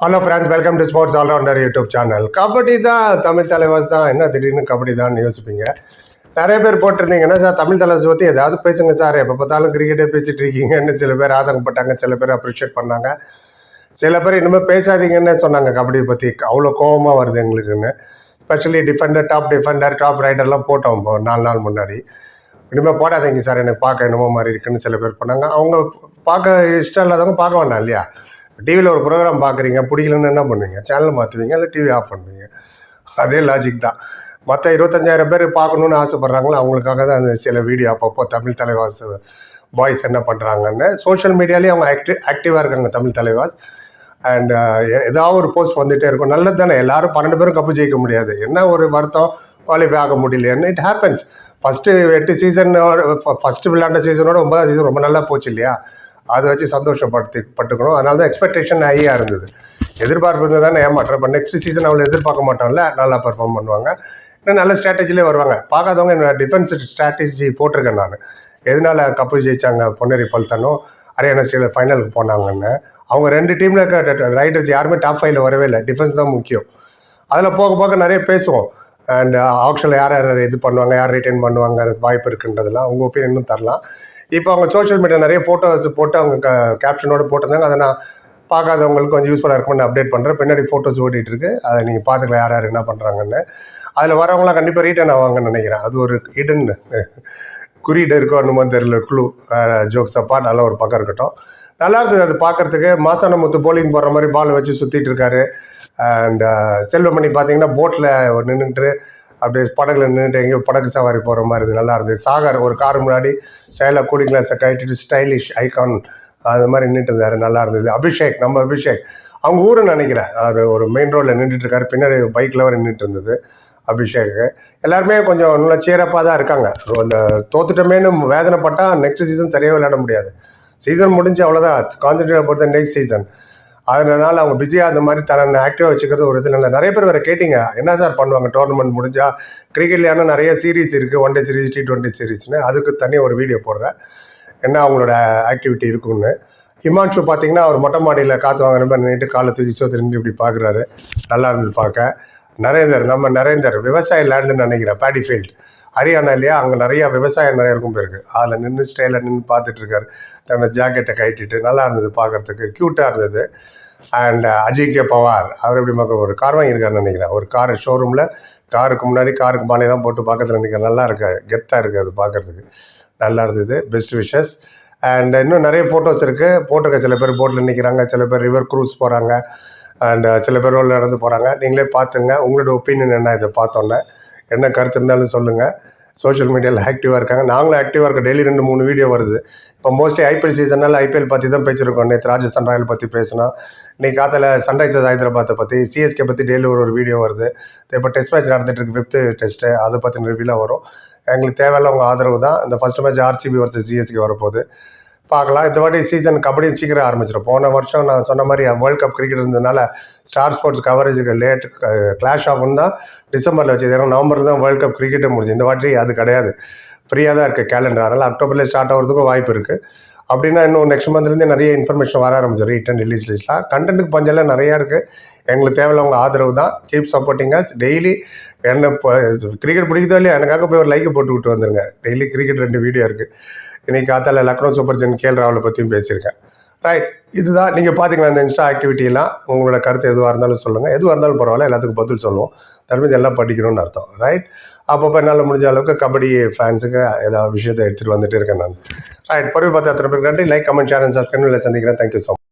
Hello friends welcome to sports allrounder YouTube channel kabaddi தான் தமிழ் தலைவாஸ் தான் என்ன திடீர்னு கபடி தான் யோசிப்பீங்க? நிறைய பேர் போட்டிருந்தீங்கன்னா சார் தமிழ் தலைவாஸ் பற்றி ஏதாவது பேசுங்க சார். எப்போ பார்த்தாலும் கிரிக்கெட்டே பேசிட்டு இருக்கீங்கன்னு சில பேர் ஆதங்கப்பட்டாங்க சில பேர் அப்ரிஷியேட் பண்ணாங்க. சில பேர் இனிமேல் பேசாதீங்கன்னு சொன்னாங்க கபடியை பற்றி அவ்வளோ கோபமாக வருது எங்களுக்குன்னு. Specially defender top defender top ரைடர்லாம் போட்டோம் இப்போ நாலு நாள் முன்னாடி. இனிமேல் போடாதீங்க சார் எனக்கு பார்க்க என்னமோ மாதிரி இருக்குன்னு சில பேர் பண்ணாங்க அவங்க பார்க்க இஷ்டம் இல்லாதவங்க பார்க்க வேண்டாம் இல்லையா? டிவியில் ஒரு ப்ரோக்ராம் பார்க்குறீங்க பிடிக்கலன்னு என்ன பண்ணுவீங்க? சேனல் மாற்றுவீங்க இல்லை டிவி ஆஃப் பண்ணுவீங்க? அதே லாஜிக் தான். மற்ற இருபத்தஞ்சாயிரம் பேர் பார்க்கணுன்னு ஆசைப்பட்றாங்களோ அவங்களுக்காக தான் அந்த சில வீடியோ அப்பப்போ தமிழ் தலைவாஸ் பாய்ஸ் என்ன பண்ணுறாங்கன்னு சோஷியல் மீடியாலேயே அவங்க ஆக்டிவ் ஆக்டிவாக இருக்காங்க தமிழ் தலைவாஸ். அண்ட் ஏதாவது ஒரு போஸ்ட் வந்துகிட்டே இருக்கும். நல்லது தானே எல்லாரும் பன்னெண்டு பேரும் கப்பு ஜெயிக்க முடியாது. என்ன ஒரு வருத்தம் குவாலிஃபை ஆக முடியலையான்னு இட் ஹேப்பன்ஸ் ஃபஸ்ட்டு எட்டு சீசனோட ஃபஸ்ட்டு விளையாண்ட சீசனோட ஒன்பதாவது சீசன் ரொம்ப நல்லா போச்சு இல்லையா? அதை வச்சு சந்தோஷப்படுத்தி பட்டுக்கணும். அதனால தான் எக்ஸ்பெக்டேஷன் ஹையாக இருந்தது. எதிர்பார்ப்பு இருந்தால் தானே ஏமாற்றம் இப்போ நெக்ஸ்ட் சீசன் அவளை எதிர்பார்க்க மாட்டோம்ல? நல்லா பெர்ஃபார்ம் பண்ணுவாங்க. இன்னும் நல்ல ஸ்ட்ராட்டஜிலே வருவாங்க. பார்க்காதவங்க என்னோட டிஃபென்ஸ் ஸ்ட்ராட்டஜி போட்டிருக்கேன் நான். எதனால கப்பு ஜெயித்தாங்க பொன்னேரி பல்தனும் ஹரியானா ஸ்டேட்டில் ஃபைனலுக்கு போனாங்கன்னு. அவங்க ரெண்டு டீமில் இருக்க ரைடர்ஸ் யாருமே டாப் ஃபைவ்ல வரவே இல்லை. டிஃபென்ஸ் தான் முக்கியம். அதில் போக போக நிறைய பேசுவோம். அண்ட் ஆப்ஷனில் யார் யார் இது பண்ணுவாங்க? யார் ரிட்டைன் பண்ணுவாங்க வாய்ப்பு இருக்குன்றதெல்லாம். உங்கள் ஒப்பீனியனும் தரலாம். இப்போ அவங்க சோஷியல் மீடியா நிறைய ஃபோட்டோஸ் போட்டு அவங்க கேப்ஷனோட போட்டிருந்தாங்க. அதை நான் பார்க்காதவங்களுக்கு கொஞ்சம் யூஸ்ஃபுல்லாக இருக்கும்னு அப்டேட் பண்ணுறேன் பின்னாடி ஃபோட்டோஸ் ஓடிட்டு இருக்கு. அதை நீங்கள் பார்த்துக்கலாம் யார் யார் என்ன பண்ணுறாங்கன்னு அதில் வரவங்களாம் கண்டிப்பாக ரீட்டன் ஆவாங்கன்னு நினைக்கிறேன். அது ஒரு இடன் குறியீடு இருக்கோ என்னமோ தெரியல குழு ஜோக்ஸ் அப்பா நல்ல ஒரு பக்கம் இருக்கட்டும். நல்லா இருந்தது அது பார்க்கறதுக்கு. மாசான முத்து போலிங் போடுற மாதிரி பால் வச்சு சுற்றிட்டு இருக்காரு. அண்ட் செல்வமணி பார்த்தீங்கன்னா போட்டில் நின்றுட்டு அப்படியே படகுல நின்றுட்டு எங்கேயோ படகு சவாரி போகிற மாதிரி இருந்தது. நல்லா இருந்தது. சாகர் ஒரு கார் முன்னாடி ஸ்டைலாக கூலிங் கிளாஸை கட்டிட்டு ஸ்டைலிஷ் ஐகான் அது மாதிரி நின்றுட்டு இருந்தார். நல்லா இருந்தது. அபிஷேக் நம்ம அபிஷேக். அவங்க ஊரை நினைக்கிறேன். அவர் ஒரு மெயின் ரோட்டில் நின்றுட்டு இருக்காரு. பின்னாடி பைக்கில் வர நின்றுட்டு இருந்தது அபிஷேக்கு. எல்லாருமே கொஞ்சம் நல்லா சீரப்பாக தான் இருக்காங்க. அந்த தோத்துட்டமேனு வேதனைப்பட்டால் நெக்ஸ்ட் சீசன் சரியாக விளையாட முடியாது. சீசன் முடிஞ்சு அவ்வளோதான் கான்சன்ட்ரேட் பொறுத்த நெக்ஸ்ட் சீசன் அதனால அவங்க பிஸியாக அந்த மாதிரி தன்னை ஆக்டிவாக வச்சுக்கிறது ஒரு இது இல்லை. நிறைய பேர் வேறு கேட்டிங்க என்ன சார் பண்ணுவாங்க? டோர்னமெண்ட் முடிஞ்சால் கிரிக்கெட்லையான நிறைய சீரீஸ் இருக்குது one day series T twenty சீரீஸ்னு அதுக்கு தனியாக ஒரு வீடியோ போடுறேன். என்ன அவங்களோட ஆக்டிவிட்டி இருக்குன்னு ஹிமான்ஷு பார்த்தீங்கன்னா அவர் மொட்டை மாடியில் காற்று வாங்குற மாதிரி நின்றுட்டு காலை தூக்கி சோத்து நின்று இப்படி பார்க்குறாரு நல்லா இருந்து பார்க்க. நரேந்தர் நம்ம நரேந்தர் விவசாய லேண்டுன்னு நினைக்கிறேன் பேடிஃபீல்டு ஹரியானா இல்லையா? அங்கே நிறையா விவசாயம் நிறைய இருக்கும் போயிருக்கு அதில் நின்று ஸ்டேல நின்று பார்த்துட்டு இருக்காரு. தன்னோட ஜாக்கெட்டை கட்டிட்டு நல்லா இருந்தது பார்க்குறதுக்கு. க்யூட்டாக இருந்தது. அண்ட் கே பவார் அவர் எப்படி மக்கள் ஒரு கார் வாங்கியிருக்காருன்னு நினைக்கிறேன். ஒரு கார் ஷோரூமில் காருக்கு முன்னாடி காருக்கு மாலையெல்லாம் போட்டு பக்கத்தில் நினைக்கிறேன். நல்லா இருக்கு? கெத்தாக இருக்குது அது பார்க்குறதுக்கு. நல்லா இருந்தது. பெஸ்ட் விஷஸ் அண்ட் இன்னும் நிறைய ஃபோட்டோஸ் இருக்குது போட்டிருக்க சில பேர் போட்டில் நிற்கிறாங்க சில பேர் ரிவர் க்ரூஸ் போகிறாங்க அண்ட் uh, சில பேர் நடந்து போகிறாங்க நீங்களே பார்த்துங்க. உங்களோட ஒப்பீனியன் என்ன? இதை பார்த்தோன்னே. என்ன கருத்து இருந்தாலும் சொல்லுங்கள் சோஷியல் மீடியாவில் ஆக்டிவாக இருக்காங்க. நாங்களும் ஆக்டிவாக இருக்கோம். டெய்லி ரெண்டு மூணு வீடியோ வருது. இப்போ மோஸ்ட்லி ஐபிஎல் சீசனால் ஐபிஎல் பற்றி தான் பேசியிருக்கோம் நேற்று ராஜஸ்தான் ராயல் பற்றி பேசினோம். இன்னைக்கு காத்தில் சன்ரைசர்ஸ் ஹைதராபாத்தை பற்றி சிஎஸ்கே பற்றி டெய்லி ஒரு ஒரு வீடியோ வருது. இப்போ டெஸ்ட் மேட்ச் நடந்துட்டு இருக்கு. ஃபிஃப்த்து டெஸ்ட்டு அதை பற்றின ரிவ்யூலாம் வரும். எங்களுக்கு தேவையில்ல உங்கள் ஆதரவு தான். இந்த first match RCB versus CSK வரப்போகுது. பார்க்கலாம். இந்த வாட்டி சீசன் கபடி சீக்கிரம் ஆரம்பிச்சிடும் போன வருஷம் நான் சொன்ன மாதிரி வேர்ல்ட் கப் கிரிக்கெட் இருந்ததுனால ஸ்டார் ஸ்போர்ட்ஸ் கவரேஜுக்கு லேட் கிளாஷ் ஆகும் தான் டிசம்பரில் வச்சது. ஏன்னா நவம்பரில் தான் வேர்ல்ட் கப் கிரிக்கெட்டும் முடிஞ்சு. இந்த வாட்டி அது கிடையாது. ஃப்ரீயாக தான் இருக்குது கேலண்டர் அதனால் அக்டோபரில் ஸ்டார்ட் ஆகிறதுக்கும் வாய்ப்பு இருக்குது அப்படின்னா இன்னும் நெக்ஸ்ட் மந்த்லேருந்து நிறைய இன்ஃபர்மேஷன் வர ஆரம்பிச்சு ரீட் அண்ட் ரிலீஸ் லிஸ்ட்லாம் கண்டென்ட்டுக்கு பஞ்செல்லாம் நிறையா இருக்குது எங்களுக்கு தேவையில்ல உங்கள் ஆதரவு தான். கீப் சப்போர்ட்டிங் அஸ் டெய்லி என்ன இப்போ கிரிக்கெட் பிடிக்குதோ இல்லையா எனக்காக போய் ஒரு லைக்கை போட்டு விட்டு வந்துருங்க. டெய்லி கிரிக்கெட் ரெண்டு வீடியோ இருக்குது இன்றைக்கி காத்தால லக்னோ சூப்பர் ஜென் கேஎல் ராவலை பற்றியும் பேசியிருக்கேன். ரைட் இதுதான் நீங்கள் பார்த்தீங்கன்னா இந்த இன்ஸ்டா ஆக்டிவிட்டிலாம் உங்களோட கருத்து எதுவாக இருந்தாலும் சொல்லுங்கள் எதுவாக இருந்தாலும் பரவாயில்ல எல்லாத்துக்கும் பதில் சொல்லுவோம். தர்மீது எல்லாம் படிக்கணும்னு அர்த்தம். ரைட் அப்பப்போ என்னால் முடிஞ்ச அளவுக்கு கபடி ஃபேன்ஸுக்கு ஏதாவது விஷயத்தை எடுத்துகிட்டு வந்துட்டு இருக்கேன் நான். ரைட் பொறுப்பு பார்த்து அத்தனை பேருக்கு நன்றி. Like comment share and subscribe சந்திக்கிறேன். Thank you so much